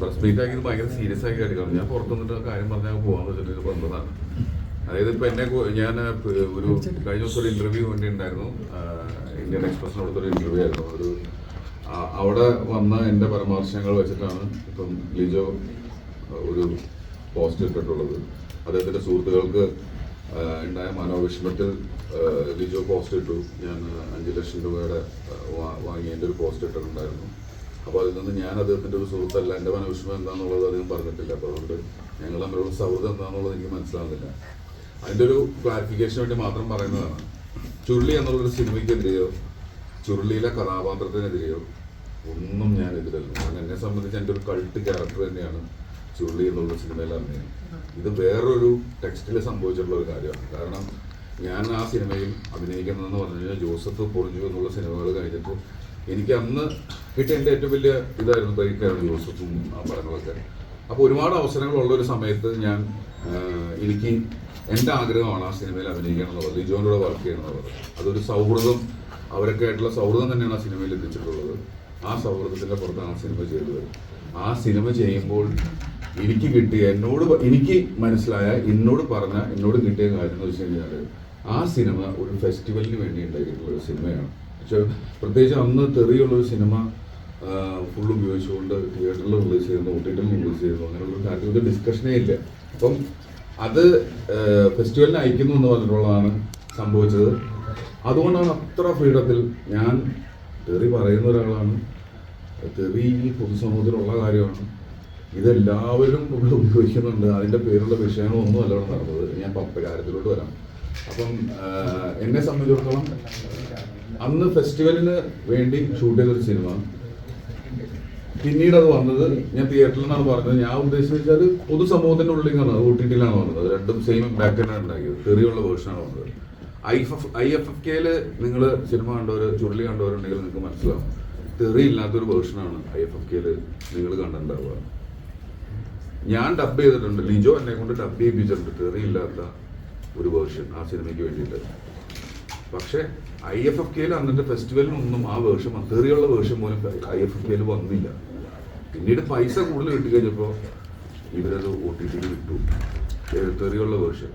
Press meet ആക്കി ഭയങ്കര serious ആക്കി എടുക്കണം ഞാൻ പുറത്തു നിന്നിട്ട് കാര്യം പറഞ്ഞാൽ പോകാൻ വെച്ചിട്ട് പറഞ്ഞതാണ്. അതായത് ഇപ്പൊ എന്നെ ഞാൻ ഒരു കഴിഞ്ഞ ദിവസം ഒരു ഇന്റർവ്യൂ വേണ്ടി ഉണ്ടായിരുന്നു. ഇന്ത്യൻ എക്സ്പ്രസിനോടൊരു ഇന്റർവ്യൂ ആയിരുന്നു. ഒരു അവിടെ വന്ന എന്റെ പരാമർശങ്ങൾ വെച്ചിട്ടാണ് ഇപ്പം ലിജോ ഒരു പോസ്റ്റ് ഇട്ടിട്ടുള്ളത്. അദ്ദേഹത്തിന്റെ സുഹൃത്തുക്കൾക്ക് ഉണ്ടായ മനോവിഷമത്തിൽ ലിജോ പോസ്റ്റ് ഇട്ടു. ഞാൻ അഞ്ച് ലക്ഷം രൂപയുടെ വാങ്ങി എന്റെ ഒരു പോസ്റ്റ് ഇട്ടിട്ടുണ്ടായിരുന്നു. അപ്പോൾ അതിൽ നിന്ന് ഞാൻ അദ്ദേഹത്തിന്റെ ഒരു സുഹൃത്തല്ല. എന്റെ മനോവിഷമം എന്താണെന്നുള്ളത് അദ്ദേഹം പറഞ്ഞിട്ടില്ല. അപ്പോൾ അതുകൊണ്ട് ഞങ്ങൾ തമ്മിലുള്ള സൗഹൃദം എന്താണെന്നുള്ളത് എനിക്ക് മനസ്സിലാകുന്നില്ല അതിന്റെ ഒരു ക്ലാരിഫിക്കേഷന് വേണ്ടി മാത്രം പറയുന്നതാണ്. ചുരുളി എന്നുള്ളൊരു സിനിമയ്ക്കെതിരെയോ ചുരുളിയിലെ കഥാപാത്രത്തിനെതിരെയോ ഒന്നും ഞാൻ എതിരല്ല കാരണം എന്നെ സംബന്ധിച്ച് എന്റെ ഒരു കൾട്ട് ക്യാരക്ടർ തന്നെയാണ് ചുരുളി എന്നുള്ള സിനിമയിൽ അഭിനയം. ഇത് വേറൊരു ടെക്സ്റ്റിൽ സംഭവിച്ചിട്ടുള്ള ഒരു കാര്യമാണ്. കാരണം ഞാൻ ആ സിനിമയിൽ അഭിനയിക്കുന്നതെന്ന് പറഞ്ഞു കഴിഞ്ഞാൽ ജോസഫ് പൊറിഞ്ഞു എന്നുള്ള സിനിമകൾ കഴിഞ്ഞിട്ട് എനിക്ക് അന്ന് കിട്ടിയ എന്റെ ഏറ്റവും വലിയ ഇതായിരുന്നു ബ്രേക്കായിരുന്നു ജോസഫും ആ പടങ്ങളൊക്കെ. അപ്പോൾ ഒരുപാട് അവസരങ്ങളുള്ള ഒരു സമയത്ത് ഞാൻ എനിക്ക് എന്റെ ആഗ്രഹമാണ് ആ സിനിമയിൽ അഭിനയിക്കണം എന്നുള്ളത് ലിജോന്റെ കൂടെ വർക്ക് ചെയ്യണം എന്നുള്ളത് അതൊരു സൗഹൃദം അവരൊക്കെ ആയിട്ടുള്ള സൗഹൃദം തന്നെയാണ് ആ സിനിമയിൽ എത്തിച്ചിട്ടുള്ളത്. ആ സൗഹൃദത്തിന്റെ പുറത്താണ് ആ സിനിമ ചെയ്തത്. ആ സിനിമ ചെയ്യുമ്പോൾ എനിക്ക് കിട്ടിയ എന്നോട് എനിക്ക് മനസ്സിലായ എന്നോട് പറഞ്ഞ എന്നോട് കിട്ടിയ കാര്യം എന്ന് വെച്ച് കഴിഞ്ഞാൽ ആ സിനിമ ഒരു ഫെസ്റ്റിവലിന് വേണ്ടി ഉണ്ടാക്കിയിട്ടുള്ള ഒരു സിനിമയാണ്. പക്ഷേ പ്രത്യേകിച്ച് അന്ന് തെറിയുള്ളൊരു സിനിമ ഫുൾ ഉപയോഗിച്ചുകൊണ്ട് തിയേറ്ററിൽ റിലീസ് ചെയ്യുന്നു ഒ റിലീസ് ചെയ്യുന്നു അങ്ങനെയുള്ള കാര്യത്തിൽ ഡിസ്കഷനേ ഇല്ല. അപ്പം അത് ഫെസ്റ്റിവലിന് അയക്കുന്നു എന്ന് പറഞ്ഞിട്ടുള്ളതാണ് സംഭവിച്ചത്. അതുകൊണ്ടാണ് അത്ര ഫ്രീഡത്തിൽ ഞാൻ തെറി പറയുന്ന ഒരാളാണ്. തെറി പൊതുസമൂഹത്തിലുള്ള കാര്യമാണ്. ഇതെല്ലാവരും ഇവിടെ ഉപയോഗിക്കുന്നുണ്ട്. അതിന്റെ പേരുള്ള വിഷയങ്ങളൊന്നും അല്ല നടന്നത്. ഞാൻ പപ്പ കാര്യത്തിലോട്ട് വരാം. അപ്പം എന്നെ സംബന്ധിച്ചിടത്തോളം അന്ന് ഫെസ്റ്റിവലിന് വേണ്ടി ഷൂട്ട് ചെയ്തൊരു സിനിമ പിന്നീട് അത് വന്നത് ഞാൻ തിയേറ്ററിൽ നിന്നാണ് പറഞ്ഞത്. ഞാൻ ഉദ്ദേശിച്ചത് വെച്ചാൽ പൊതുസമൂഹത്തിന്റെ ഉള്ളിൽ ആണ് ഒ ടി ടിയിലാണ് വന്നത്. രണ്ടും സെയിം തന്നെയാണ് ഉണ്ടാക്കിയത്. തെറിയുള്ള വേർഷനാണ് വന്നത്. I F I F F കെയിൽ നിങ്ങൾ സിനിമ കണ്ടവർ ചുരുളി കണ്ടവരുണ്ടെങ്കിൽ നിങ്ങൾക്ക് മനസ്സിലാവും. തെറി ഇല്ലാത്തൊരു വേർഷനാണ് ഐ എഫ് എഫ് കെയിൽ നിങ്ങൾ കണ്ടിട്ടുണ്ടാവുക. ഞാൻ ഡബ് ചെയ്തിട്ടുണ്ട്. ലിജോ എന്നെ കൊണ്ട് ഡബ് ചെയ്യിപ്പിച്ചിട്ടുണ്ട്. തെറി ഇല്ലാത്ത ഒരു വേർഷൻ ആ സിനിമയ്ക്ക് വേണ്ടിയിട്ട്. പക്ഷേ ഐ എഫ് എഫ് കെയിൽ അന്നത്തെ ഫെസ്റ്റിവലിനൊന്നും ആ വേർഷൻ തെറിയുള്ള വേർഷൻ പോലും ഐ എഫ് എഫ് കെയിൽ വന്നില്ല. പിന്നീട് പൈസ കൂടുതൽ കിട്ടിക്കഴിഞ്ഞപ്പോൾ ഇവരത് ഒ ടി വിട്ടു. ഏത് തെറിയുള്ള വേർഷൻ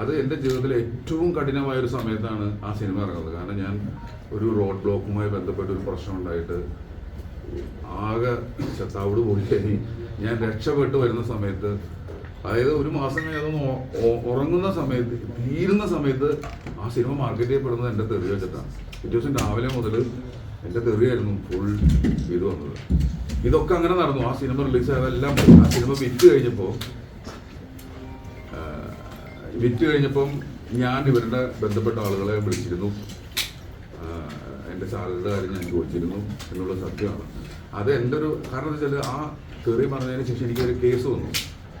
അത് എന്റെ ജീവിതത്തിലെ ഏറ്റവും കഠിനമായ ഒരു സമയത്താണ് ആ സിനിമ ഇറങ്ങുന്നത്. കാരണം ഞാൻ ഒരു റോഡ് ബ്ലോക്കുമായി ബന്ധപ്പെട്ട ഒരു പ്രശ്നം ഉണ്ടായിട്ട് ആകെ ചത്താവോട് പോയി. ഞാൻ രക്ഷപ്പെട്ട് വരുന്ന സമയത്ത് അതായത് ഒരു മാസം കഴിഞ്ഞാൽ ഉറങ്ങുന്ന സമയത്ത് തീരുന്ന സമയത്ത് ആ സിനിമ മാർക്കറ്റ് ചെയ്യപ്പെടുന്നത് എന്റെ തെറി വെച്ചിട്ടാണ്. പിറ്റേ ദിവസം രാവിലെ മുതൽ എന്റെ തെറിയായിരുന്നു ഫുൾ ഇത് വന്നത്. ഇതൊക്കെ അങ്ങനെ നടന്നു. ആ സിനിമ റിലീസ് ആയതെല്ലാം ആ സിനിമ വിറ്റ് കഴിഞ്ഞപ്പോൾ വിറ്റ് കഴിഞ്ഞപ്പം ഞാൻ ഇവരുടെ ബന്ധപ്പെട്ട ആളുകളെ വിളിച്ചിരുന്നു. എന്റെ സാലറിയുടെ കാര്യം ഞാൻ ചോദിച്ചിരുന്നു എന്നുള്ള സത്യമാണ്. അത് എന്റെ ഒരു കാരണം എന്താ വെച്ചാൽ ആ തെറി പറഞ്ഞതിന് ശേഷം എനിക്കൊരു കേസ് വന്നു.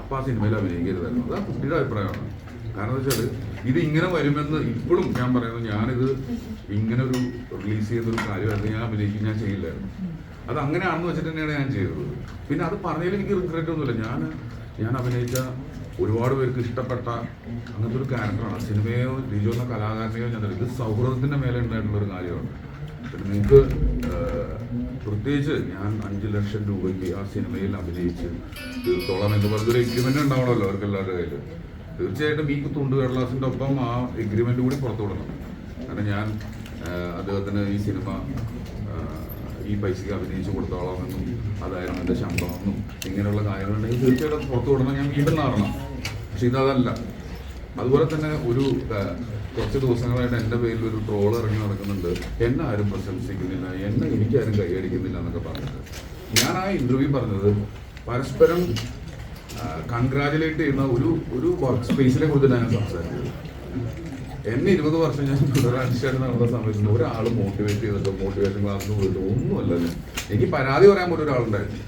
അപ്പം ആ സിനിമയിൽ അഭിനയിക്കരുതായിരുന്നു അത് ആ കുട്ടിയുടെ അഭിപ്രായമാണ്. കാരണം എന്താ വെച്ചാൽ ഇത് ഇങ്ങനെ വരുമെന്ന് ഇപ്പോഴും ഞാൻ പറയുന്നത് ഞാനിത് ഇങ്ങനെ ഒരു റിലീസ് ചെയ്യുന്ന ഒരു കാര്യമായിരുന്നു ഞാൻ അഭിനയിക്കും ഞാൻ ചെയ്യില്ലായിരുന്നു. അത് അങ്ങനെയാണെന്ന് വെച്ചിട്ട് തന്നെയാണ് ഞാൻ ചെയ്തത്. പിന്നെ അത് പറഞ്ഞതിൽ എനിക്ക് റിഗ്രറ്റ് ഒന്നുമില്ല. ഞാൻ ഞാൻ അഭിനയിച്ച ഒരുപാട് പേർക്ക് ഇഷ്ടപ്പെട്ട അങ്ങനത്തെ ഒരു ക്യാരക്ടറാണ് സിനിമയോ ലിജോ എന്ന കലാകാരനെയോ ഞാൻ ഇത് സൗഹൃദത്തിന്റെ മേലെ ഉണ്ടായിട്ടുള്ള ഒരു കാര്യമാണ്. നിങ്ങൾക്ക് പ്രത്യേകിച്ച് ഞാൻ അഞ്ച് ലക്ഷം രൂപയ്ക്ക് ആ സിനിമയിൽ അഭിനയിച്ച് തീർത്തോളം എന്ന് പറഞ്ഞൊരു എഗ്രിമെന്റ് ഉണ്ടാവണമല്ലോ അവർക്ക് എല്ലാവരുടെ കയ്യിൽ തീർച്ചയായിട്ടും ഈ തുണ്ട് കടലാസിന്റെ ഒപ്പം ആ എഗ്രിമെന്റ് കൂടി പുറത്തു വിടണം. കാരണം ഞാൻ അദ്ദേഹത്തിന് ഈ സിനിമ ഈ പൈസക്ക് അഭിനയിച്ച് കൊടുത്തോളാമെന്നും അതായിരുന്നു എന്റെ ശമ്പളമെന്നും ഇങ്ങനെയുള്ള കാര്യങ്ങളുണ്ടെങ്കിൽ തീർച്ചയായിട്ടും പുറത്തു വിടണം. ഞാൻ വീണ്ടും നാറണം പക്ഷെ ഇതല്ല. അതുപോലെ തന്നെ ഒരു കുറച്ച് ദിവസങ്ങളായിട്ട് എന്റെ പേരിൽ ഒരു ട്രോൾ ഇറങ്ങി നടക്കുന്നുണ്ട്. എന്നെ ആരും പ്രശംസിക്കുന്നില്ല. എന്നെ എനിക്കാരും കൈയടിക്കുന്നില്ല എന്നൊക്കെ പറഞ്ഞിട്ട്. ഞാൻ ആ ഇന്റർവ്യൂ പറഞ്ഞത് പരസ്പരം കൺഗ്രാജുലേറ്റ് ചെയ്യുന്ന ഒരു ഒരു വർക്ക് സ്പേസിനെ കുറിച്ചിട്ടാണ് ഞാൻ സംസാരിച്ചത്. എന്നെ ഇരുപത് വർഷം ഞാൻ തുടരാഴ്ചയായിട്ട് നടന്ന സമയത്ത് ഒരാൾ മോട്ടിവേറ്റ് ചെയ്തിട്ട് മോട്ടിവേഷൻ ക്ലാസ് പോയിട്ടോ ഒന്നുമല്ല. എനിക്ക് പരാതി പറയാൻ പോലും ഒരാളുണ്ടായിരുന്നു.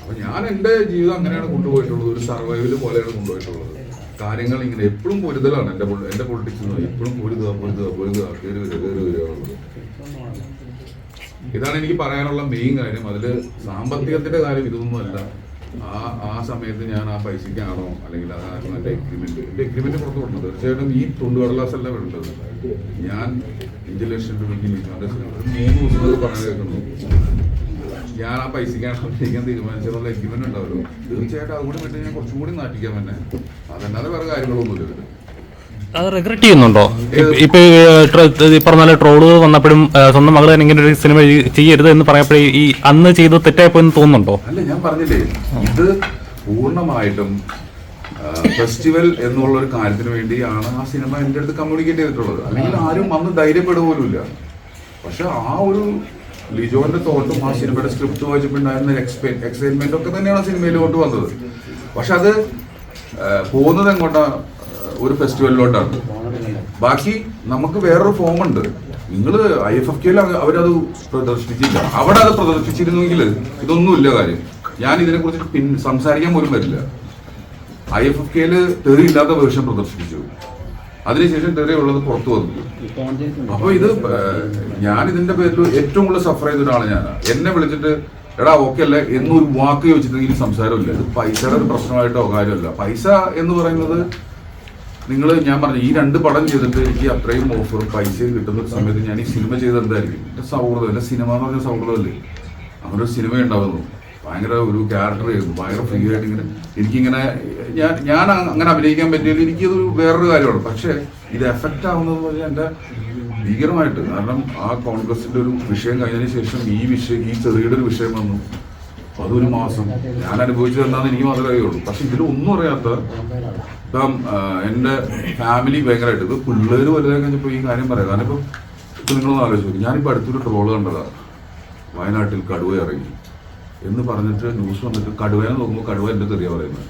അപ്പൊ ഞാൻ എന്റെ ജീവിതം അങ്ങനെയാണ് കൊണ്ടുപോയിട്ടുള്ളത്. ഒരു സർവൈവൽ പോലെയാണ് കൊണ്ടുപോയിട്ടുള്ളത്. കാര്യങ്ങൾ ഇങ്ങനെ എപ്പോഴും പൊരുതലാണ് എന്റെ എന്റെ പൊളിറ്റിക്സ് എപ്പോഴും പൊരുതുക പൊരുതുക പൊരുതുക കയറി വരിക കയറി വരിക ഇതാണ് എനിക്ക് പറയാനുള്ള മെയിൻ കാര്യം. അതിൽ സാമ്പത്തികത്തിന്റെ കാര്യം ഇതൊന്നുമല്ല. ആ ആ സമയത്ത് ഞാൻ ആ പൈസക്കാണോ അല്ലെങ്കിൽ അതാണോ എന്റെ എഗ്രിമെന്റ് എന്റെ എഗ്രിമെന്റ് പുറത്തു കൊടുക്കുന്നത് തീർച്ചയായിട്ടും ഈ തൊണ്ടുകടലാസ് അല്ല വേണ്ടത്. ഞാൻ അഞ്ച് ലക്ഷം രൂപയ്ക്ക് മൂന്ന് ദിവസം അത് കേൾക്കുന്നു. ഞാൻ ആ പൈസക്കാണ് അഭിനയിക്കാൻ തീരുമാനിച്ചതുള്ള എഗ്രിമെന്റ് ഉണ്ടാവുമല്ലോ. തീർച്ചയായിട്ടും അതുകൂടി വിട്ട് ഞാൻ കുറച്ചും കൂടി നാട്ടിക്കാൻ തന്നെ അതല്ലാതെ വേറെ കാര്യങ്ങളൊന്നുമില്ല അത് റിഗ്രറ്റ് ചെയ്യുന്നുണ്ടോ? ഇപ്പ- ഇപ്പൊ ഈ, ഏഹ്, ട്ര- ഈ പറഞ്ഞ പോലെ ട്രോൾ വന്നപ്പോഴും സ്വന്തം മകൾ തന്നെ ഇങ്ങനെ ഒരു സിനിമ ചെയ്യരുത് എന്ന് പറയപ്പോഴേ ഈ അന്ന് ചെയ്തത് തെറ്റായിപ്പോയെന്ന് തോന്നുന്നുണ്ടോ? അല്ല ഞാൻ പറഞ്ഞില്ലേ ഇത് പൂർണമായിട്ടും ഫെസ്റ്റിവൽ എന്നുള്ള ഒരു കാര്യത്തിന് വേണ്ടിയാണ് ആ സിനിമ എന്റെ അടുത്ത് കമ്മ്യൂണിക്കേറ്റ് ചെയ്തിട്ടുള്ളത്. അല്ലെങ്കിൽ ആരും വന്ന് ധൈര്യപ്പെടുക പോലുമില്ല. പക്ഷെ ആ ഒരു ലിജോന്റെ തോട്ടും ആ സിനിമയുടെ സ്ക്രിപ്റ്റ് വായിച്ചപ്പോണ്ടായിരുന്ന എക്സൈറ്റ്മെന്റ് ഒക്കെ തന്നെയാണ് സിനിമയിലോട്ട് വന്നത്. പക്ഷെ അത് പോകുന്നത് എങ്ങോട്ടാ ഒരു ഫെസ്റ്റിവലിലോട്ടാണ്. ബാക്കി നമുക്ക് വേറൊരു ഫോം ഉണ്ട് നിങ്ങൾ ഐ എഫ് എഫ് കെയിൽ അവരത് പ്രദർശിപ്പിച്ചില്ല. അവിടെ അത് പ്രദർശിപ്പിച്ചിരുന്നെങ്കിൽ ഇതൊന്നുമില്ല കാര്യം. ഞാൻ ഇതിനെക്കുറിച്ച് പിൻ സംസാരിക്കാൻ പോലും വരില്ല. ഐ എഫ് എഫ് കെയിൽ തെറിയില്ലാത്ത വേർഷൻ പ്രദർശിപ്പിച്ചു. അതിനുശേഷം ഇതുവരെ ഉള്ളത് പുറത്തു വന്നു. അപ്പൊ ഇത് ഞാൻ ഇതിന്റെ പേരിൽ ഏറ്റവും കൂടുതൽ സഫർ ചെയ്ത ഒരാൾ ഞാൻ എന്നെ വിളിച്ചിട്ട് എടാ ഓക്കെ അല്ലേ? എന്നൊരു വാക്ക് ചോദിച്ചിട്ടുണ്ടെങ്കിൽ സംസാരമില്ല. ഇത് പൈസയുടെ ഒരു പ്രശ്നമായിട്ടോ കാര്യമല്ല. പൈസ എന്ന് പറയുന്നത് നിങ്ങൾ ഞാൻ പറഞ്ഞു ഈ രണ്ട് പടം ചെയ്തിട്ട് എനിക്ക് അത്രയും ഓഫറും പൈസയും കിട്ടുന്ന സമയത്ത് ഞാൻ ഈ സിനിമ ചെയ്ത് എന്തായിരിക്കും? എന്റെ സൗഹൃദം എന്റെ സിനിമ എന്ന് പറഞ്ഞ സൗഹൃദമല്ലേ? അങ്ങനൊരു സിനിമ ഉണ്ടാവുന്നു. ഭയങ്കര ഒരു ക്യാരക്ടർ ആയിരുന്നു ഭയങ്കര ഫ്രീ ആയിട്ട് ഇങ്ങനെ എനിക്കിങ്ങനെ ഞാൻ ഞാൻ അങ്ങനെ അഭിനയിക്കാൻ പറ്റിയില്ല. എനിക്കത് വേറൊരു കാര്യമാണ്. പക്ഷേ ഇത് എഫക്റ്റ് ആവുന്നത് എന്ന് പറഞ്ഞാൽ എന്റെ ഭീകരമായിട്ട് കാരണം ആ കോൺഗ്രസിന്റെ ഒരു വിഷയം കഴിഞ്ഞതിന് ശേഷം ഈ വിഷയം ഈ ചെറുകിയുടെ ഒരു വിഷയം വന്നു. അതൊരു മാസം. ഞാൻ അനുഭവിച്ചത് എന്താണെന്ന് എനിക്ക് മാത്രമേ അറിയുള്ളൂ. പക്ഷെ ഇതിലൊന്നും അറിയാത്ത ഇപ്പം എന്റെ ഫാമിലി ഭയങ്കരമായിട്ട് ഇപ്പൊ പിള്ളേർ വലുതായി കഴിഞ്ഞപ്പോൾ ഈ കാര്യം പറയാം. കാരണം ഇപ്പം നിങ്ങളൊന്ന് ആലോചിച്ചു ഞാനിപ്പോൾ അടുത്തൊരു ട്രോൾ കണ്ടതാണ് വയനാട്ടിൽ കടുവ ഇറങ്ങി. എന്ന് പറഞ്ഞിട്ട് ന്യൂസ് വന്നിട്ട് കടുവയെന്ന് നോക്കുമ്പോൾ കടുവ എന്റെ തെറിയ പറയുന്നത്.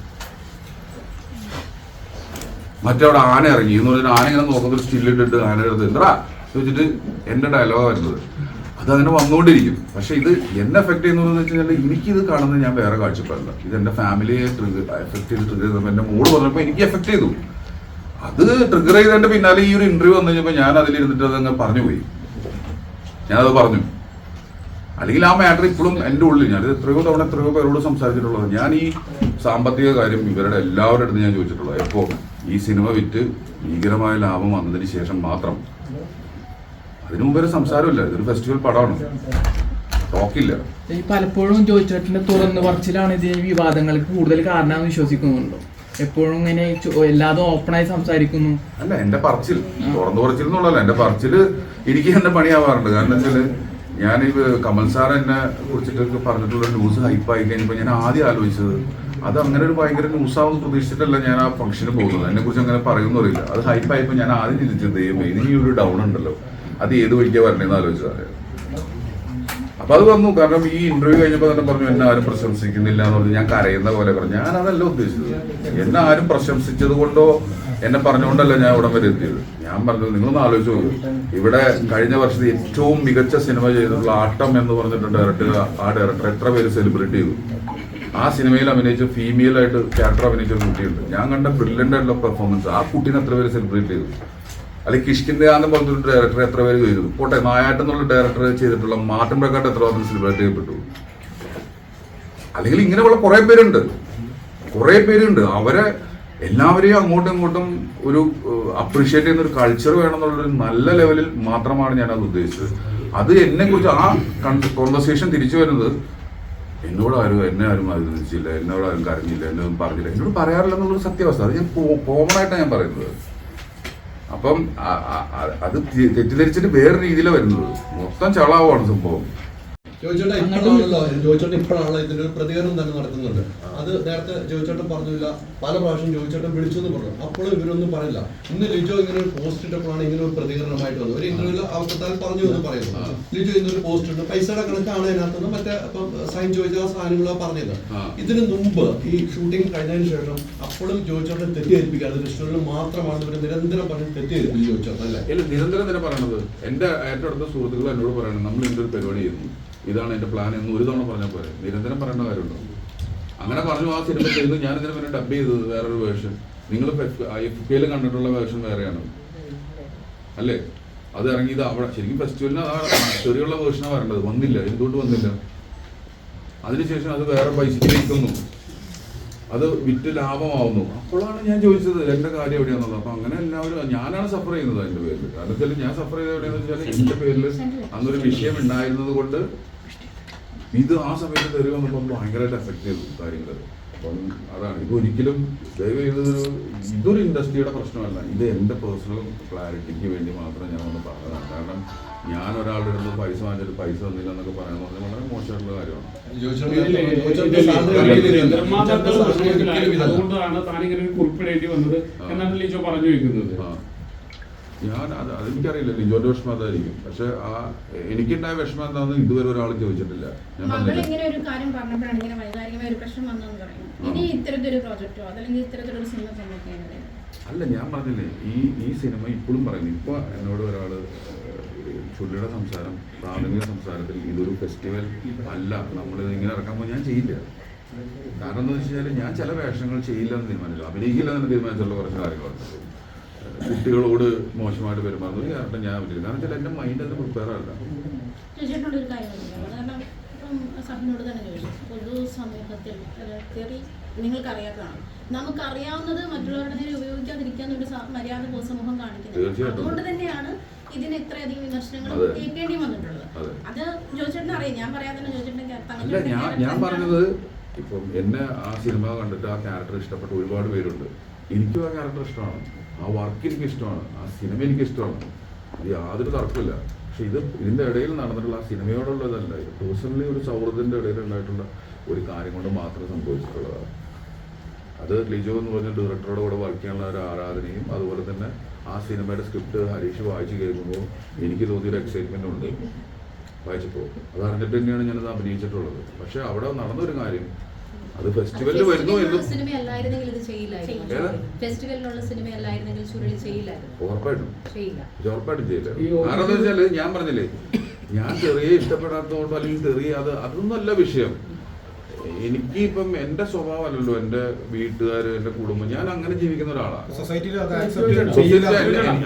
മറ്റവിടെ ആന ഇറങ്ങി. എന്ന് പറഞ്ഞാൽ ആന ഇങ്ങനെ നോക്കുന്ന സ്റ്റില്ലിട്ടിട്ട് ആന എടുത്ത് എന്താ? ചോദിച്ചിട്ട് എന്റെ ഡയലോഗാണ് വരുന്നത്. അത് അങ്ങനെ വന്നുകൊണ്ടിരിക്കും. പക്ഷെ ഇത് എന്നെ എഫക്ട് ചെയ്യുന്നതെന്ന് വെച്ച് കഴിഞ്ഞാൽ എനിക്കിത് കാണുന്നത് ഞാൻ വേറെ കാഴ്ചപ്പാടില്ല. ഇത് എന്റെ ഫാമിലിയെ ട്രിഗർ എഫക്ട് ചെയ്ത് ട്രിഗർ ചെയ്തപ്പോൾ എന്റെ മൂഡ് പറഞ്ഞപ്പോൾ എനിക്ക് എഫക്ട് ചെയ്തു. അത് ട്രിഗർ ചെയ്തതിന്റെ പിന്നാലെ ഈ ഒരു ഇന്റർവ്യൂ വന്നു കഴിഞ്ഞപ്പോൾ ഞാൻ അതിലിരുന്നിട്ട് അതങ്ങ് പറഞ്ഞു പോയി ഞാനത് പറഞ്ഞു. അല്ലെങ്കിൽ ആ മാറ്റർ ഇപ്പോഴും എന്റെ ഉള്ളിൽ ഞാൻ എത്രയോ തവണ എത്രയോ പേരോട് സംസാരിച്ചിട്ടുള്ളത്. ഞാൻ ഈ സാമ്പത്തിക കാര്യം ഇവരുടെ എല്ലാവരുടെ അടുത്ത് ഞാൻ ചോദിച്ചിട്ടുള്ളത്. എപ്പോൾ ഈ സിനിമ വിറ്റ് ഭീകരമായ ലാഭം വന്നതിന് ശേഷം മാത്രം. അതിനു മുമ്പ് ഒരു സംസാരമില്ല. ഇതൊരു ഫെസ്റ്റിവൽ പടമാണ്. ടോക്കില്ല ഈ പലപ്പോഴും ചോദിച്ചിട്ടുണ്ട് തുറന്ന് പറച്ചിലാണ് ഇതിന് വിവാദങ്ങൾക്ക് കൂടുതൽ കാരണമെന്ന് വിശ്വസിക്കുന്നുണ്ടോ? എപ്പോഴും ഇങ്ങനെ എല്ലാതും ഓപ്പണായി സംസാരിക്കുന്നു. അല്ല എന്റെ പറച്ചിൽ. തുറന്നു പറച്ചിൽ എന്നുള്ളതല്ല. എന്റെ പറച്ചിൽ എനിക്ക് എന്റെ പണിയാവാറുണ്ട്. കാരണം വെച്ചാൽ ഞാൻ ഇത് കമൽ സാർ എന്നെ കുറിച്ചിട്ടൊക്കെ പറഞ്ഞിട്ടുള്ള ന്യൂസ് ഹൈപ്പായി കഴിഞ്ഞപ്പോൾ ഞാൻ ആദ്യം ആലോചിച്ചത് അത് അങ്ങനെ ഒരു ഭയങ്കര ന്യൂസ് ആവും പ്രതീക്ഷിച്ചിട്ടല്ല ഞാൻ ആ ഫംഗ്ഷന് പോകുന്നത്. എന്നെ കുറിച്ച് അങ്ങനെ പറയുമെന്ന് അറിയില്ല. അത് ഹൈപ്പായപ്പോൾ ഞാൻ ആദ്യം ചിന്തിച്ചത് ദൈവമേ ഇനി ഒരു ഡൗൺ ഉണ്ടല്ലോ. അത് ഏത് വഴിക്ക് വരണേന്ന് ആലോചിച്ചതാണ് അപ്പൊ അത് വന്നു. കാരണം ഈ ഇന്റർവ്യൂ കഴിഞ്ഞപ്പോൾ തന്നെ പറഞ്ഞു എന്നെ ആരും പ്രശംസിക്കുന്നില്ല എന്ന് പറഞ്ഞു ഞാൻ കരയുന്ന പോലെ പറഞ്ഞു. ഞാൻ അതല്ല ഉദ്ദേശിച്ചത്. എന്നെ ആരും പ്രശംസിച്ചത് കൊണ്ടോ എന്നെ പറഞ്ഞുകൊണ്ടല്ല ഞാൻ ഇവിടം വരെ എത്തിയത്? ഞാൻ പറഞ്ഞത് നിങ്ങളൊന്ന് ആലോചിച്ചു നോക്കൂ. ഇവിടെ കഴിഞ്ഞ വർഷത്തെ ഏറ്റവും മികച്ച സിനിമ ചെയ്തിട്ടുള്ള ആട്ടം എന്ന് പറഞ്ഞിട്ട് ഡയറക്ടർ ആ ഡയറക്ടർ എത്ര പേര് സെലിബ്രേറ്റ് ചെയ്തു? ആ സിനിമയിൽ അഭിനയിച്ച ഫീമെയിൽ ആയിട്ട് ക്യാരക്ടർ അഭിനയിച്ച ഒരു കുട്ടിയുണ്ട്. ഞാൻ കണ്ട ബ്രില്യന്റ് ആയിട്ടുള്ള പെർഫോമൻസ് ആ കുട്ടീനെ എത്ര പേര് സെലിബ്രേറ്റ് ചെയ്തു? അല്ലെങ്കിൽ കിഷ്കിന്ദയാന്ന് പോലത്തെ ഒരു ഡയറക്ടർ എത്ര പേര് ചെയ്തു? പോട്ടെ നായാട്ടം എന്നുള്ള ഡയറക്ടർ ചെയ്തിട്ടുള്ള മാർട്ടിൻ പ്രക്കാട്ട് എത്ര പേര് സെലിബ്രേറ്റ് ചെയ്യപ്പെട്ടു? അല്ലെങ്കിൽ ഇങ്ങനെയുള്ള കുറെ പേരുണ്ട്. കുറെ പേരുണ്ട്. അവരെ എല്ലാവരെയും അങ്ങോട്ടും ഇങ്ങോട്ടും ഒരു അപ്രീഷിയേറ്റ് ചെയ്യുന്ന ഒരു കൾച്ചർ വേണമെന്നുള്ളൊരു നല്ല ലെവലിൽ മാത്രമാണ് ഞാൻ അത് ഉദ്ദേശിച്ചത്. അത് എന്നെ കുറിച്ച് ആ കോൺവെർസേഷൻ തിരിച്ചു വരുന്നത് എന്നോട് ആരും എന്നെ ആരും അനുവദിച്ചില്ല എന്നോട് ആരും കരഞ്ഞില്ല എന്നൊന്നും പറഞ്ഞില്ല. എന്നോട് പറയാറില്ല എന്നുള്ളൊരു സത്യാവസ്ഥ. അത് ഞാൻ കോമൺ ആയിട്ടാണ് ഞാൻ പറയുന്നത്. അപ്പം അത് തെറ്റിദ്ധരിച്ചിട്ട് വേറെ രീതിയിലാണ് വരുന്നത്. മൊത്തം ചളാവാണ് സംഭവം. ജോയിച്ചോട്ടൻ ഇപ്പോഴാണല്ലോ ജോയിച്ചോട്ടൻ ഇപ്പോഴാണല്ലോ ഇതിന്റെ ഒരു പ്രതികരണം തന്നെ നടത്തുന്നുണ്ട്. അത് നേരത്തെ ജോയിച്ചോട്ടൻ പറഞ്ഞില്ല പല പ്രാവശ്യം ജോയിച്ചോട്ടൻ വിളിച്ചു എന്ന് പറഞ്ഞു. അപ്പോഴും ഇവരൊന്നും പറയില്ല. ഇന്ന് ലിജോ ഇങ്ങനെ ഒരു പോസ്റ്റ് ഇട്ടപ്പോഴാണ് ഇങ്ങനെ ഒരു പ്രതികരണമായിട്ട് വന്നത്. ഒരു ഇന്റർവ്യൂൽ അവസരത്താൽ പറഞ്ഞു എന്ന് പറയുന്നു. ലിജോ ഇന്നൊരു പോസ്റ്റ് ഉണ്ട് പൈസയുടെ കണക്കാണ് ഇതിനകത്തുനിന്ന് മറ്റേ ഇപ്പം സൈൻ ചോദിച്ച സാധനങ്ങളോ പറഞ്ഞത്. ഇതിന് മുമ്പ് ഈ ഷൂട്ടിംഗ് കഴിഞ്ഞതിന് ശേഷം അപ്പോഴും ജോയിച്ചോട്ടൻ തെറ്റിദ്ധരിപ്പിക്കാതെ റെസ്റ്റോറന്റിൽ മാത്രമാണ് ഇവർ നിരന്തരം പറഞ്ഞ് തെറ്റിദ്ധരിപ്പിച്ചു ഇല്ല നിരന്തരം തന്നെ പറയണത്. എന്റെ ഏറ്റവും അടുത്ത സുഹൃത്തുക്കൾ എന്നോട് പറയണം നമ്മൾ ഇന്നൊരു പരിപാടി ചെയ്യുന്നു? ഇതാണ് എന്റെ പ്ലാൻ എന്ന് ഒരു തവണ പറഞ്ഞാൽ പോലെ നിരന്തരം പറയേണ്ട കാര്യമുണ്ടോ? അങ്ങനെ പറഞ്ഞു ആ സിനിമ ചെയ്തു. ഞാൻ ഇതിനെ പിന്നെ ഡബ് ചെയ്തത് വേറൊരു വേർഷൻ. നിങ്ങൾ എഫ് കെയിൽ കണ്ടിട്ടുള്ള വേർഷൻ വേറെയാണ്. അല്ലേ? അത് ഇറങ്ങിയത് അവിടെ. ശരിക്കും ഫെസ്റ്റിവലിന് ആ ചെറിയുള്ള വേർഷനാണ് വരേണ്ടത്. വന്നില്ല. എന്തുകൊണ്ട് വന്നില്ല? അതിനുശേഷം അത് വേറെ പൈസ വിൽക്കുന്നു അത് വിറ്റ് ലാഭമാവുന്നു. അപ്പോഴാണ് ഞാൻ ചോദിച്ചത് എന്റെ കാര്യം എവിടെയാണെന്നുള്ളത്? അപ്പൊ അങ്ങനെ എല്ലാവരും ഞാനാണ് സഫർ ചെയ്യുന്നത് അതിന്റെ പേരിൽ. കാരണം ഞാൻ സഫർ ചെയ്തത് എവിടെയാണെന്ന് വെച്ചാൽ എന്റെ പേരിൽ അന്നൊരു വിഷയം ഉണ്ടായിരുന്നത് കൊണ്ട് ഇത് ആ സമയത്ത് തരിക വന്നപ്പോൾ ഭയങ്കരമായിട്ട് എഫക്ട് ചെയ്തു കാര്യങ്ങൾ അപ്പം അതാണ്. ഇത് ഒരിക്കലും ദയവ് ചെയ്തൊരു ഇതൊരു ഇൻഡസ്ട്രിയുടെ പ്രശ്നമല്ല. ഇത് എന്റെ പേഴ്സണൽ ക്ലാരിറ്റിക്ക് വേണ്ടി മാത്രം ഞാൻ ഒന്ന് പറഞ്ഞതാണ്. കാരണം ഞാൻ ഒരാളുടെ അടുത്ത് പൈസ വാങ്ങിച്ചിട്ട് പൈസ തന്നില്ല എന്നൊക്കെ പറയുന്നത് പറഞ്ഞാൽ വളരെ മോശമായിട്ടുള്ള കാര്യമാണ്. ഉൾപ്പെടേണ്ടി. അതുകൊണ്ടാണ് താനിങ്ങനെ കുറിപ്പിടേണ്ടി വന്നത്. എന്നാണ് ലീജോ പറഞ്ഞു വെക്കുന്നത്. ഞാൻ അത് അതെനിക്കറിയില്ല ലിജോന്റെ വിഷമം അതായിരിക്കും. പക്ഷെ ആ എനിക്കുണ്ടായ വിഷമം എന്താണെന്ന് ഇതുവരെ ഒരാൾ ചോദിച്ചിട്ടില്ല. ഞാൻ പറഞ്ഞില്ല. ഒരു കാര്യം പറഞ്ഞപ്പോഴാണ് ഇങ്ങനെ വൈകാരികമായ ഒരു പ്രശ്നം പറയുന്നു ഇനി ഇത്തരത്തിലൊരു പ്രോജക്റ്റോ അതല്ലെങ്കിൽ ഇത്തരത്തിലൊരു സിനിമ സംഭവിക്കുന്നത് അല്ല ഞാൻ പറഞ്ഞില്ലേ ഈ ഈ സിനിമ ഇപ്പോഴും പറയുന്നു. ഇപ്പൊ എന്നോട് ഒരാൾ ചുള്ളിയുടെ സംസാരം പ്രാഥമിക സംസാരത്തിൽ ഇതൊരു ഫെസ്റ്റിവൽ അല്ല. നമ്മളിത് ഇങ്ങനെ ഇറക്കുമ്പോൾ ഞാൻ ചെയ്യില്ല. കാരണം എന്താ വെച്ചാൽ കഴിഞ്ഞാൽ ഞാൻ ചില വേഷങ്ങൾ ചെയ്യില്ല എന്ന് തീരുമാനിച്ചു. അഭിനയിക്കില്ല എന്ന് തീരുമാനിച്ചുള്ള കുറച്ച് കാര്യങ്ങളുണ്ട് കുട്ടികളോട് മോശമായിട്ട് പെരുമാറുന്നത് കാരണം ഞാൻ പറ്റില്ല കാരണം വെച്ചാൽ എന്റെ മൈൻഡ് അതിന് പ്രിപ്പയർ അല്ല സഹിനോട് തന്നെ ചോദിച്ചു. പൊതു സമൂഹത്തിൽ തെറി നിങ്ങൾക്കറിയാത്തതാണ്. നമുക്കറിയാവുന്നത് മറ്റുള്ളവരുടെ നേരെ ഉപയോഗിക്കാതിരിക്കാൻ ഒരു മര്യാദ പൊതുസമൂഹം കാണിക്കുന്നത് അതുകൊണ്ട് തന്നെയാണ് ഇതിന് ഇത്രയധികം വിമർശനങ്ങൾ. കേൾക്കേണ്ടി വന്നിട്ടുള്ളത്. അതെ. ജോയിച്ചേട്ടൻ അറിയാം. ഞാൻ പറയാതെ ജോയിച്ചേട്ടൻ ഞാൻ പറഞ്ഞത് ഇപ്പം എന്നെ ആ സിനിമ കണ്ടിട്ട് ആ ക്യാരക്ടർ ഇഷ്ടപ്പെട്ട ഒരുപാട് പേരുണ്ട്. എനിക്കും ആ ക്യാരക്ടർ ഇഷ്ടമാണ്. ആ വർക്ക് എനിക്ക് ഇഷ്ടമാണ് ആ സിനിമ എനിക്ക് ഇഷ്ടമാണ് അത് യാതൊരു തർക്കമില്ല പക്ഷെ ഇത് ഇതിന്റെ ഇടയിൽ നടന്നിട്ടുള്ള ആ സിനിമയോടുള്ള ഇതല്ല. ഇത് പേഴ്സണലി ഒരു സൗഹൃദത്തിന്റെ ഇടയിൽ ഉണ്ടായിട്ടുള്ള ഒരു കാര്യം കൊണ്ട് മാത്രം സംഭവിച്ചിട്ടുള്ളതാണ്. അത് ലിജോ എന്ന് പറഞ്ഞ ഡയറക്ടറോട് കൂടെ വർക്ക് ചെയ്യാനുള്ള ഒരു ആരാധനയും അതുപോലെ തന്നെ ആ സിനിമയുടെ സ്ക്രിപ്റ്റ് ഹരീഷ് വായിച്ചു കേൾക്കുമ്പോൾ എനിക്ക് തോന്നിയൊരു എക്സൈറ്റ്മെന്റ് ഉണ്ട്. വായിച്ചപ്പോൾ. അത് അറിഞ്ഞിട്ട് തന്നെയാണ് ഞാനത് അഭിനയിച്ചിട്ടുള്ളത്. പക്ഷെ അവിടെ നടന്നൊരു കാര്യം അത് ഫെസ്റ്റിവലിൽ വരുന്നു എന്നും. സിനിമ അല്ലായിരുന്നെങ്കിൽ ഇത് ചെയ്യില്ലായിരുന്നു. ഏതാ? ഫെസ്റ്റിവലിനുള്ള സിനിമ അല്ലായിരുന്നെങ്കിൽ ചുരുളി ഉറപ്പായിട്ടും. ചെയ്യില്ല. ഇത് ഉറപ്പായിട്ടും ചെയ്യില്ല. ഈ കാരണം വെച്ചാൽ ഞാൻ പറഞ്ഞില്ലേ ഞാൻ ചെറിയ ഇഷ്ടപ്പെടാത്തതുകൊണ്ടോ അല്ലെങ്കിൽ ചെറിയ അത് അതൊന്നുമല്ല വിഷയം. എനിക്ക് ഇപ്പം എന്റെ സ്വഭാവമല്ലല്ലോ എന്റെ വീട്ടുകാർ എന്റെ കുടുംബം. ഞാൻ അങ്ങനെ ജീവിക്കുന്ന ഒരാളാണ്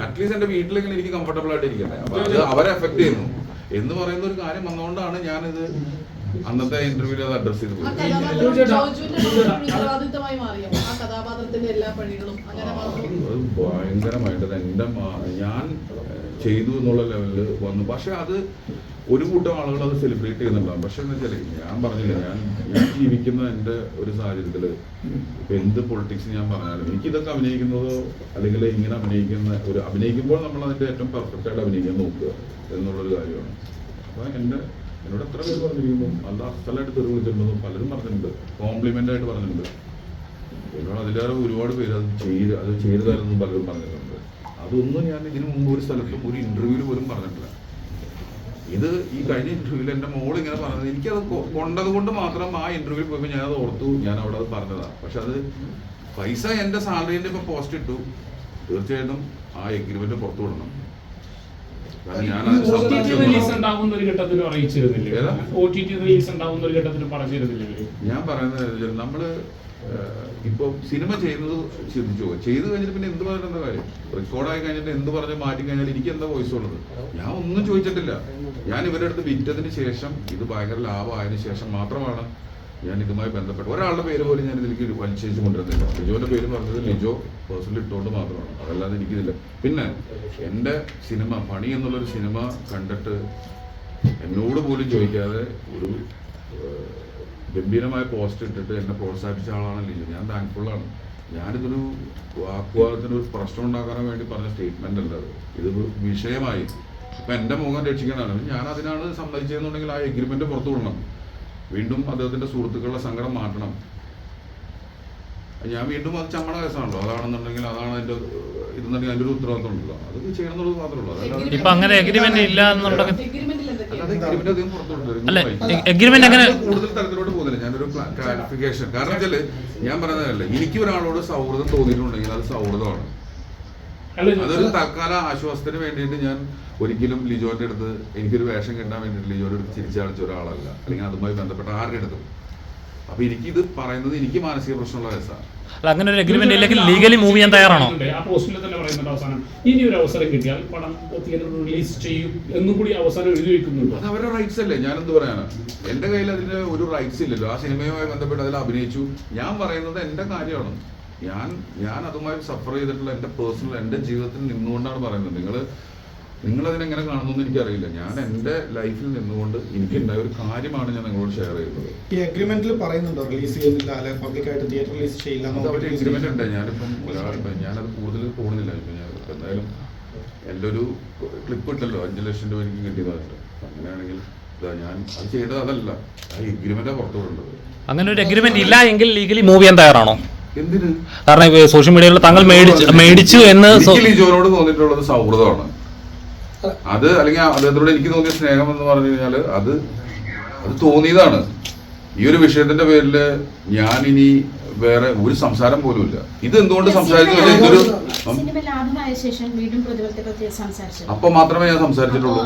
അറ്റ്ലീസ്റ്റ് എന്റെ വീട്ടിലെങ്കിലും എനിക്ക് കംഫർട്ടബിൾ ആയിട്ട് ഇരിക്കട്ടെ അപ്പൊ അത് അവരെ എഫക്ട് ചെയ്യുന്നു. എന്ന് പറയുന്ന ഒരു കാര്യം വന്നുകൊണ്ടാണ് ഞാനിത് അന്നത്തെ ഇന്റർവ്യൂവിൽ അത് അഡ്രസ് ചെയ്ത്. ഭയങ്കരമായിട്ട് എന്റെ എന്റെ ഞാൻ ചെയ്തു എന്നുള്ള ലെവലിൽ വന്നു. പക്ഷെ അത് ഒരു കൂട്ടം ആളുകൾ അത് സെലിബ്രേറ്റ് ചെയ്യുന്നുണ്ടാവും. പക്ഷെ എന്താ വെച്ചാൽ ഞാൻ പറഞ്ഞില്ല ഞാൻ ഞാൻ ജീവിക്കുന്ന എന്റെ ഒരു സാഹചര്യത്തിൽ ഇപ്പം എന്ത് പൊളിറ്റിക്സ് ഞാൻ പറഞ്ഞാലും എനിക്കിതൊക്കെ അഭിനയിക്കുന്നതോ അല്ലെങ്കിൽ ഇങ്ങനെ അഭിനയിക്കുന്ന ഒരു അഭിനയിക്കുമ്പോൾ നമ്മൾ അതിന്റെ ഏറ്റവും പെർഫെക്റ്റ് ആയിട്ട് അഭിനയിക്കാൻ നോക്കുക എന്നുള്ളൊരു കാര്യമാണ്. അപ്പൊ എന്റെ എന്നോട് എത്ര പേര് പറഞ്ഞിരിക്കുന്നു? നല്ല അസ്ഥലായിട്ട് തെറി വിളിച്ചിട്ടുണ്ടെന്നും പലരും പറഞ്ഞിട്ടുണ്ട്. കോംപ്ലിമെന്റ് ആയിട്ട് പറഞ്ഞിട്ടുണ്ട്. എന്നോട് അതിലേറെ ഒരുപാട് പേര് അത് ചെയ്ത് അത് ചെയ്തതായിരുന്നു പലരും പറഞ്ഞിട്ടുണ്ട്. അതൊന്നും ഞാൻ ഇതിനു മുമ്പ് ഒരു സ്ഥലത്തും ഒരു ഇന്റർവ്യൂവിൽ പോലും പറഞ്ഞിട്ടില്ല. ഇത് ഈ കഴിഞ്ഞ ഇന്റർവ്യൂവിൽ എന്റെ മോൾ ഇങ്ങനെ പറഞ്ഞത്. എനിക്കത് കൊണ്ടത് കൊണ്ട് മാത്രം ആ ഇന്റർവ്യൂവിൽ പോയപ്പോൾ ഞാൻ അത് ഓർത്തു. ഞാൻ അവിടെ അത് പറഞ്ഞതാണ് പക്ഷെ അത് പൈസ എന്റെ സാലറിന്റെ ഇപ്പോൾ പോസ്റ്റ് ഇട്ടു. തീർച്ചയായിട്ടും ആ എഗ്രിമെന്റ് പുറത്തു വിടണം കാരണം ഞാൻ അത് ഒ ടി ടി റിലീസ് ഉണ്ടാവുന്ന ഒരു ഘട്ടത്തിൽ അറിയിച്ചിരുന്നില്ലേ. ഏതാ? ഒ ടി ടി റിലീസ് ഉണ്ടാവുന്ന ഒരു ഘട്ടത്തിൽ പറഞ്ഞിരുന്നില്ലേ. ഞാൻ പറയുന്നത് നമ്മൾ ഇപ്പോൾ സിനിമ ചെയ്യുന്നത് ചിന്തിച്ചു? പോകും ചെയ്ത് കഴിഞ്ഞിട്ട് പിന്നെ എന്ത് പറഞ്ഞിട്ട് എന്താ കാര്യം? റെക്കോർഡായി കഴിഞ്ഞിട്ട് എന്ത് പറഞ്ഞ് മാറ്റി കഴിഞ്ഞാൽ എനിക്ക് എന്താ വോയിസ് ഉള്ളത്? ഞാൻ ഒന്നും ചോദിച്ചിട്ടില്ല. ഞാൻ ഇവരുടെ അടുത്ത് വിറ്റതിന് ശേഷം ഇത് ഭയങ്കര ലാഭമായതിനു ശേഷം മാത്രമാണ് ഞാൻ ഇതുമായി ബന്ധപ്പെട്ട് ഒരാളുടെ പേര് പോലും ഞാൻ ഇതിലേക്ക് വലിച്ചേച്ച് കൊണ്ടിരുന്നില്ല ലിജോന്റെ പേര് പറഞ്ഞത് ലിജോ പേഴ്സണലി ഇട്ടുകൊണ്ട് മാത്രമാണ്. അതല്ലാതെ എനിക്കിതില്ല. പിന്നെ എന്റെ സിനിമ പണി എന്നുള്ളൊരു സിനിമ കണ്ടിട്ട് എന്നോട് പോലും ചോദിക്കാതെ ഒരു ഗംഭീരമായ പോസ്റ്റ് ഇട്ടിട്ട് എന്നെ പ്രോത്സാഹിപ്പിച്ച ആളാണ് ലിജോ. ഞാൻ താങ്ക്ഫുള്ളാണ് ഞാനിതൊരു വാക്കുവാദത്തിന് ഒരു പ്രശ്നം ഉണ്ടാക്കാൻ വേണ്ടി പറഞ്ഞ സ്റ്റേറ്റ്മെന്റ് അല്ല അത്. ഇതൊരു വിഷയമായി. ഇപ്പൊ എന്റെ മുഖം രക്ഷിക്കാനാണ്. ഞാൻ അതിനാണ് സമ്മതിച്ചതെന്നുണ്ടെങ്കിൽ ആ എഗ്രിമെന്റ് പുറത്തു വിടണം വീണ്ടും അദ്ദേഹത്തിന്റെ സുഹൃത്തുക്കളുടെ സങ്കടം മാറ്റണം. ഞാൻ വീണ്ടും അത് ചമ്മട കേസാണല്ലോ. അതാണെന്നുണ്ടെങ്കിൽ അതാണ് അതിന്റെ ഇതെന്നുണ്ടെങ്കിൽ അതിന്റെ ഒരു ഉത്തരവാദിത്വം ഉണ്ടല്ലോ അത് ചെയ്യണം എന്നുള്ളത് മാത്രമേ ഉള്ളൂ. ഇപ്പൊ അങ്ങനെ എഗ്രിമെന്റ് ഇല്ല എന്നുണ്ടെങ്കിൽ എഗ്രിമെന്റിൽ അല്ലാതെ എന്തൊക്കെയാണ് agreement അധികം പുറത്തുവിടില്ല. അല്ല, നിങ്ങൾ എ- agreement എങ്ങനെ- ഞാൻ കൂടുതൽ തരത്തിലോട്ട് പോകുന്നില്ല. ഞാനൊരു ക്ലാരിഫിക്കേഷൻ കാരണം വെച്ചാൽ ഞാൻ പറയുന്നതല്ലേ എനിക്ക് ഒരാളോട് സൗഹൃദം തോന്നിയിട്ടുണ്ടെങ്കിൽ അത് സൗഹൃദമാണ്. അതൊരു തൽക്കാല ആശ്വാസത്തിന് വേണ്ടിയിട്ട് ഞാൻ ഒരിക്കലും ലിജോന്റെ അടുത്ത് എനിക്കൊരു വേഷം കിട്ടാൻ വേണ്ടിയിട്ട് ലിജോന്റെ അടുത്ത് ചിരിച്ചടിച്ച ഒരാളല്ല. അല്ലെങ്കിൽ അതുമായി ബന്ധപ്പെട്ട ആരുടെ അടുത്തും. അപ്പൊ എനിക്ക് ഇത് പറയുന്നത് എനിക്ക് മാനസിക പ്രശ്നമുള്ള കേസാണ്. അങ്ങനെ ഒരു അഗ്രിമെന്റ് ഇല്ലെങ്കിൽ ലീഗലി മൂവ് ചെയ്യാൻ തയ്യാറാണോ? ആ പോസ്റ്റിൽ തന്നെ പറയുന്നുണ്ട് അവസാനം. ഇനി ഒരു അവസരം കിട്ടിയാൽ പടം തിയേറ്ററിൽ റിലീസ് ചെയ്യും എന്നും കൂടി അവസാനം എഴുതി വെക്കുന്നുണ്ട്. അത് അവരുടെ റൈറ്റ്സ് അല്ലേ? ഞാൻ എന്ത് പറയാനാണ് എന്റെ കയ്യിൽ അതിന് ഒരു റൈറ്റ്സ് ഇല്ലല്ലോ. ആ സിനിമയുമായി ബന്ധപ്പെട്ട് അതിൽ അഭിനയിച്ചു. ഞാൻ പറയുന്നത് എന്റെ കാര്യമാണ്. ഞാൻ ഞാൻ അതുമായി സഫർ ചെയ്തിട്ടുള്ള എന്റെ പേഴ്സണൽ എന്റെ ജീവിതത്തിൽ നിന്നുകൊണ്ടാണ് പറയുന്നത്. നിങ്ങൾ നിങ്ങൾ അതിനെങ്ങനെ കാണുന്നു എന്ന് എനിക്കറിയില്ല. ഞാൻ എന്റെ ലൈഫിൽ നിന്നുകൊണ്ട് എനിക്കുണ്ടായ ഒരു കാര്യമാണ് ഞാൻ നിങ്ങളോട് ഷെയർ ചെയ്യുന്നത്. ഈ അഗ്രിമെന്റിൽ പറയുന്നുണ്ടോ? റിലീസ് ചെയ്യുന്നില്ല അല്ലെ പബ്ലിക്കായിട്ട് തിയേറ്റർ റിലീസ് ചെയ്യില്ല അഗ്രിമെന്റ് ഉണ്ട്. ഞാനിപ്പം ഒരാളിപ്പം ഞാനത് കൂടുതൽ പോകുന്നില്ല ഇപ്പം ഞാൻ എന്തായാലും എന്റെ ഒരു ക്ലിപ്പ് ഇട്ടല്ലോ. അഞ്ച് ലക്ഷം രൂപ എനിക്ക് കിട്ടിയതായിട്ട്. അങ്ങനെയാണെങ്കിൽ ഇതാ ഞാൻ അത് ചെയ്തത് അതല്ല. ആ എഗ്രിമെന്റാണ് പുറത്തു വിടേണ്ടത് അങ്ങനെ ഒരു അഗ്രിമെന്റ് ഇല്ല എങ്കിൽ ലീഗലി മൂവ് ചെയ്യാൻ തയ്യാറാണോ? കാരണം സോഷ്യൽ മീഡിയയിൽ താങ്കൾ മേടിച്ചു എന്ന് ലിജോനോട് തോന്നിയിട്ടുള്ളത് സൗഹൃദമാണ്. അത് അല്ലെങ്കിൽ അദ്ദേഹത്തോട് എനിക്ക് തോന്നിയ സ്നേഹം എന്ന് പറഞ്ഞു കഴിഞ്ഞാൽ അത് അത് തോന്നിയതാണ്. ഈ ഒരു വിഷയത്തിന്റെ പേരിൽ ഞാൻ ഇനി വേറെ ഒരു സംസാരം പോലും ഇല്ല ഇത് എന്തുകൊണ്ട് സംസാരിച്ചു? ഇതൊരു അപ്പൊ മാത്രമേ ഞാൻ സംസാരിച്ചിട്ടുള്ളൂ.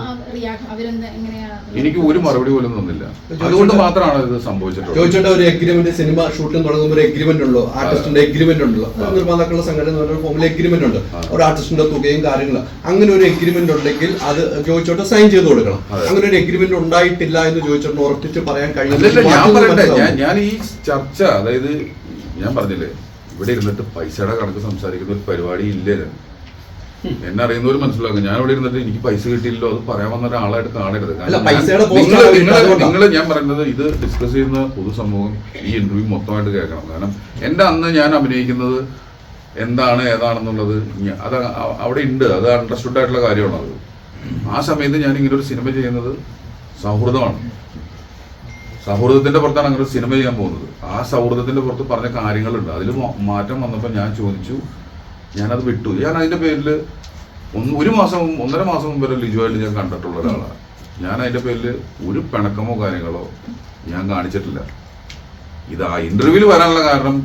എനിക്ക് ഒരു മറുപടി പോലും തന്നില്ല. അതുകൊണ്ട് മാത്രമാണ് ഇത് സംഭവിച്ചിട്ടുള്ളത്. ചോദിച്ചോട്ടെ ഒരു എഗ്രിമെന്റ് സിനിമ ഷൂട്ടിംഗ് തുടങ്ങുമ്പോൾ ഒരു എഗ്രിമെന്റ് ഉണ്ടോ ആർട്ടിസ്റ്റിന്റെ എഗ്രിമെന്റ് ഉണ്ടല്ലോ. നിർമ്മാതാക്കളുടെ സംഘടന എന്ന് പറഞ്ഞ ഫോമിൽ എഗ്രിമെന്റ് ഉണ്ട്. ഒരു ആർട്ടിസ്റ്റിന്റെ തുകയും കാര്യങ്ങളും. അങ്ങനെ ഒരു എഗ്രിമെന്റ് ഉണ്ടെങ്കിൽ അത് ചോദിച്ചോട്ടെ സൈൻ ചെയ്ത് കൊടുക്കണം. അങ്ങനെ ഒരു എഗ്രിമെന്റ് ഉണ്ടായിട്ടില്ല എന്ന് ചോദിച്ചോട്ട് ഉറപ്പിച്ച് പറയാൻ മനസ്സിലാവും. ഞാൻ ഈ ചർച്ച അതായത് ഞാൻ പറഞ്ഞില്ലേ ഇവിടെ ഇരുന്നിട്ട് പൈസയുടെ കണക്ക് സംസാരിക്കുന്ന ഒരു പരിപാടി ഇല്ല. എന്നെ അറിയുന്നവർ മനസ്സിലാക്കും. ഞാൻ ഇവിടെ ഇരുന്നിട്ട് എനിക്ക് പൈസ കിട്ടിയില്ലോ അത് പറയാൻ വന്ന ഒരാളായിട്ട് കാണരുത്. നിങ്ങൾ ഞാൻ പറയുന്നത് ഇത് ഡിസ്കസ് ചെയ്യുന്ന പൊതുസമൂഹം ഈ ഇന്റർവ്യൂ മൊത്തമായിട്ട് കേൾക്കണം. കാരണം എന്റെ അന്ന് ഞാൻ അഭിനയിക്കുന്നത് എന്താണ് ഏതാണെന്നുള്ളത് അത് അവിടെ ഉണ്ട്. അത് അണ്ടർസ്റ്റുഡ് ആയിട്ടുള്ള കാര്യമാണ് അത് ആ സമയത്ത് ഞാൻ ഇങ്ങനെ ഒരു സിനിമ ചെയ്യുന്നത് സൗഹൃദമാണ്. സൗഹൃദത്തിന്റെ പുറത്താണ് അങ്ങനെ ഒരു സിനിമ ചെയ്യാൻ പോകുന്നത്. ആ സൗഹൃദത്തിന്റെ പുറത്ത് പറഞ്ഞ കാര്യങ്ങളുണ്ട്. അതിൽ മാറ്റം വന്നപ്പോൾ ഞാൻ ചോദിച്ചു. ഞാനത് വിട്ടു. ഞാൻ അതിന്റെ പേരിൽ ഒന്ന് ഒരു മാസം ഒന്നര മാസം മുമ്പ് വരെ ലിജുവായിട്ട് ഞാൻ കണ്ടിട്ടുള്ള ഒരാളാണ്. ഞാൻ അതിന്റെ പേരിൽ ഒരു പിണക്കമോ കാര്യങ്ങളോ ഞാൻ കാണിച്ചിട്ടില്ല. ഇത് ആ ഇന്റർവ്യൂവിൽ വരാനുള്ള കാരണം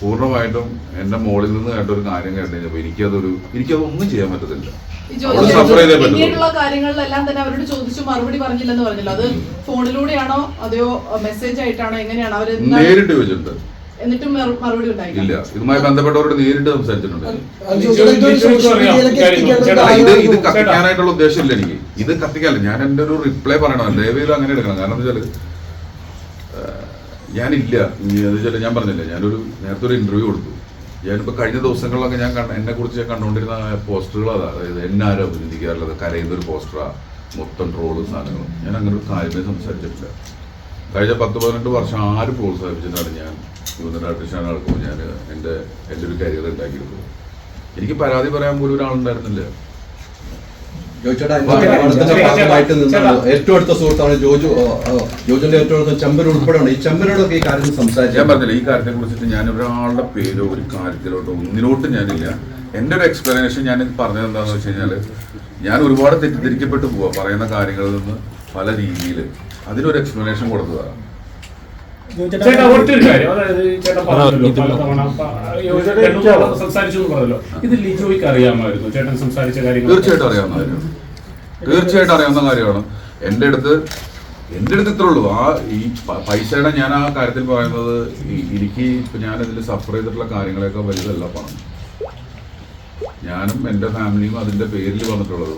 പൂർണമായിട്ടും എന്റെ മോളിൽ നിന്ന് കേട്ട ഒരു കാര്യം കേട്ട് കഴിഞ്ഞപ്പോൾ എനിക്കതൊരു എനിക്കതൊന്നും ചെയ്യാൻ പറ്റത്തില്ല. പിന്നീടുള്ള കാര്യങ്ങളിലെല്ലാം തന്നെ അവരോട് ചോദിച്ചു മറുപടി പറഞ്ഞില്ലെന്ന് പറഞ്ഞല്ലോ. അത് ഫോണിലൂടെയാണോ അതെയോ മെസ്സേജ് ആയിട്ടാണോ എങ്ങനെയാണ് അവർ നേരിട്ട് വെച്ചിട്ടുണ്ട് എന്നിട്ടും മറുപടി ഉണ്ടായില്ല. ഇല്ല. ഇതുമായി ബന്ധപ്പെട്ടവരോട് നേരിട്ട് സംസാരിച്ചിട്ടുണ്ട്. ഇത് ഇത് കത്തിക്കാനായിട്ടുള്ള ഉദ്ദേശമില്ല എനിക്ക്. ഇത് കത്തിക്കാല്ല ഞാൻ എന്റെ ഒരു റിപ്ലൈ പറയണം. ദയവേത് അങ്ങനെ എടുക്കണം. കാരണം എന്താ വെച്ചാൽ ഞാനില്ല. എന്ന് വെച്ചാൽ ഞാൻ പറഞ്ഞില്ല? ഞാനൊരു നേരത്തെ ഒരു ഇന്റർവ്യൂ കൊടുത്തു. ഞാനിപ്പോൾ കഴിഞ്ഞ ദിവസങ്ങളിലൊക്കെ ഞാൻ എന്നെ കുറിച്ച് ഞാൻ കണ്ടുകൊണ്ടിരുന്ന പോസ്റ്ററുകൾ അതാ അതായത് എന്നെ ആരും അഭിനന്ദിക്കാറുള്ളത് കരയുന്ന ഒരു പോസ്റ്ററാ മൊത്തം ട്രോളും സാധനങ്ങളും. ഞാൻ അങ്ങനെ ഒരു കാര്യമേ സംസാരിച്ചിട്ടില്ല. കഴിഞ്ഞ പത്ത് പതിനെട്ട് വർഷം ആര് പ്രോത്സാഹിപ്പിച്ചിട്ടാണ് ഞാൻ യുവന ആർട്ടിസ്റ്റാണ് നടക്കുമ്പോൾ ഞാൻ എന്റെ എന്റെ ഒരു കരിയർ ഉണ്ടാക്കിയെടുത്തത്. എനിക്ക് പരാതി പറയാൻ പോലും ഒരാളുണ്ടായിരുന്നില്ല. ജോയിച്ചേട്ടാ ഭാഗമായിട്ട് നിന്നാണ് ഏറ്റവും അടുത്ത സുഹൃത്താണ് ജോജു ജോജുന്റെ ഏറ്റവും അടുത്ത ചെമ്പൻ ഉൾപ്പെടെയാണ്. ഈ ചെമ്പനോടൊക്കെ ഈ കാര്യം ഞാൻ പറഞ്ഞില്ല ഈ കാര്യത്തെ കുറിച്ചിട്ട് ഞാൻ ഒരാളുടെ പേരോ ഒരു കാര്യത്തിലോട്ടോ ഒന്നിനോട്ട് ഞാനില്ല. എന്റെ ഒരു എക്സ്പ്ലനേഷൻ ഞാൻ പറഞ്ഞത് എന്താണെന്ന് വെച്ച് കഴിഞ്ഞാൽ ഞാൻ ഒരുപാട് തെറ്റിദ്ധരിക്കപ്പെട്ടു പോവാ പറയുന്ന കാര്യങ്ങളിൽ നിന്ന് പല രീതിയിൽ അതിനൊരു എക്സ്പ്ലനേഷൻ കൊടുത്തതാണ് ചേട്ടാ ഒറ്റൊരു കാര്യം. അതായത് ചേട്ടാ പറഞ്ഞല്ലോ സംസാരിച്ചു എന്ന് പറഞ്ഞല്ലോ. ഇത് ലിജോയ്ക്ക് അറിയാമായിരുന്നു. ചേട്ടൻ സംസാരിച്ച കാര്യങ്ങൾ തീർച്ചയായിട്ടും അറിയാവുന്ന കാര്യമാണ്. തീർച്ചയായിട്ടും അറിയാവുന്ന കാര്യമാണ്. എന്റെ അടുത്ത് എന്റെ അടുത്ത് ഇത്രേ ഉള്ളൂ. ആ ഈ പൈസയുടെ ഞാൻ ആ കാര്യത്തിൽ പറയുന്നത് എനിക്ക് ഇപ്പം ഞാനിതിൽ സഫർ ചെയ്തിട്ടുള്ള കാര്യങ്ങളെയൊക്കെ വലുതല്ല പണം ഞാനും എന്റെ ഫാമിലിയും അതിന്റെ പേരിൽ വന്നിട്ടുള്ളത്.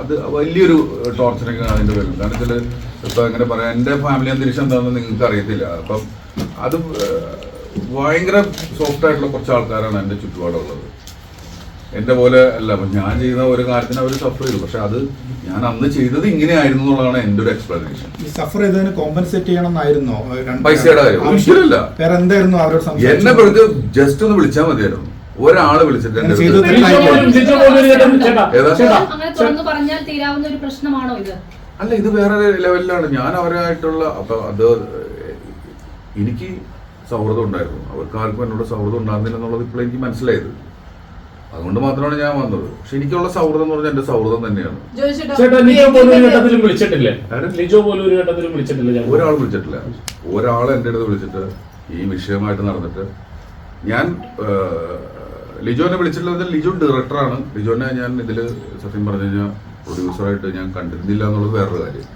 അത് വലിയൊരു ടോർച്ചറിങ് അതിന്റെ പേരിൽ. കാരണം വെച്ചാൽ ഇപ്പം എങ്ങനെ പറയാം എന്റെ ഫാമിലി അന്തരീക്ഷം എന്താണെന്ന് നിങ്ങൾക്ക് അറിയത്തില്ല അപ്പം അത് ഭയങ്കര സോഫ്റ്റ് ആയിട്ടുള്ള കുറച്ച് ആൾക്കാരാണ് എന്റെ ചുറ്റുപാടുള്ളത്. എന്റെ പോലെ അല്ല അപ്പം ഞാൻ ചെയ്യുന്ന ഒരു കാര്യത്തിന് അവർ സഫർ ചെയ്തു. പക്ഷെ അത് ഞാൻ അന്ന് ചെയ്തത് ഇങ്ങനെയായിരുന്നു എന്നുള്ളതാണ് എന്റെ ഒരു എക്സ്പ്ലനേഷൻ ഈ സഫർ ചെയ്തതിന് കോമ്പൻസേറ്റ് ചെയ്യണമെന്നായിരുന്നോ? പൈസയുടെ കാര്യം. വേറെ എന്തായിരുന്നു അവരോട് എന്നെ വെറുതെ വിളിച്ച് ജസ്റ്റ് ഒന്ന് വിളിച്ചാൽ മതിയായിരുന്നു. ഒരാൾ വിളിച്ചിട്ട് അല്ല ഇത് വേറെ ലെവലിലാണ് ഞാൻ അവരായിട്ടുള്ള അപ്പൊ അത് എനിക്ക് സൗഹൃദം ഉണ്ടായിരുന്നു. അവർക്ക് ആർക്കും എന്നോട് സൗഹൃദം ഉണ്ടാകുന്നില്ല എന്നുള്ളത് ഇപ്പോൾ എനിക്ക് മനസ്സിലായത്. അതുകൊണ്ട് മാത്രമാണ് ഞാൻ വന്നത്. പക്ഷെ എനിക്കുള്ള സൗഹൃദം എന്ന് പറഞ്ഞാൽ എന്റെ സൗഹൃദം തന്നെയാണ്. ചേട്ടാ ലിജോ പോലും ഒരു ഘട്ടത്തിലും വിളിച്ചിട്ടില്ലേ. ലിജോ പോലും ഒരു ഘട്ടത്തിലും വിളിച്ചിട്ടില്ല ചേട്ടാ ഒരാൾ വിളിച്ചിട്ടില്ല. ഒരാൾ എന്റെ അടുത്ത് വിളിച്ചിട്ട് ഈ വിഷയമായിട്ട് നടന്നിട്ട് ഞാൻ ലിജോനെ വിളിച്ചിട്ടുള്ളത് ലിജോ ഡയറക്ടറാണ് ലിജോനെ ഞാൻ ഇതിൽ സത്യം പറഞ്ഞു കഴിഞ്ഞാൽ പ്രൊഡ്യൂസറായിട്ട് ഞാൻ കണ്ടിരുന്നില്ല എന്നുള്ളത് വേറൊരു കാര്യം.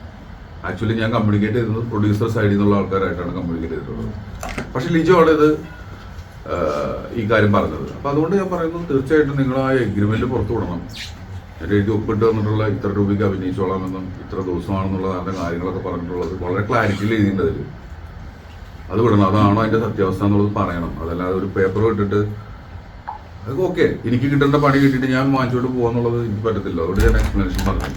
ആക്ച്വലി ഞാൻ കമ്മ്യൂണിക്കേറ്റ് ചെയ്തത് പ്രൊഡ്യൂസർ സൈഡിൽ നിന്നുള്ള ആൾക്കാരായിട്ടാണ് കമ്മ്യൂണിക്കേറ്റ് ചെയ്തിട്ടുള്ളത്. പക്ഷെ ലിജോ ആണ് ഇത് ഈ കാര്യം പറഞ്ഞത്. അപ്പം അതുകൊണ്ട് ഞാൻ പറയുന്നത് തീർച്ചയായിട്ടും നിങ്ങൾ ആ എഗ്രിമെന്റ് പുറത്തു വിടണം. എന്റെ എഴുതി ഒപ്പിട്ട് വന്നിട്ടുള്ള ഇത്ര രൂപയ്ക്ക് അഭിനയിച്ചോളാമെന്നും ഇത്ര ദിവസമാണെന്നുള്ള അതിന്റെ കാര്യങ്ങളൊക്കെ പറഞ്ഞിട്ടുള്ളത് വളരെ ക്ലാരിറ്റിയിൽ എഴുതിയിട്ടുണ്ട് അതിൽ അത് വിടണം. അതാണോ അതിന്റെ സത്യാവസ്ഥ എന്നുള്ളത് പറയണം. അതല്ലാതെ ഒരു പേപ്പർ ഇട്ടിട്ട് അത് ഓക്കെ. എനിക്ക് കിട്ടേണ്ട പണി കിട്ടിയിട്ട് ഞാൻ വാങ്ങിച്ചോട്ട് പോകാന്നുള്ളത് എനിക്ക് പറ്റത്തില്ല. അതുകൊണ്ട് ഞാൻ എക്സ്പ്ലനേഷൻ പറഞ്ഞു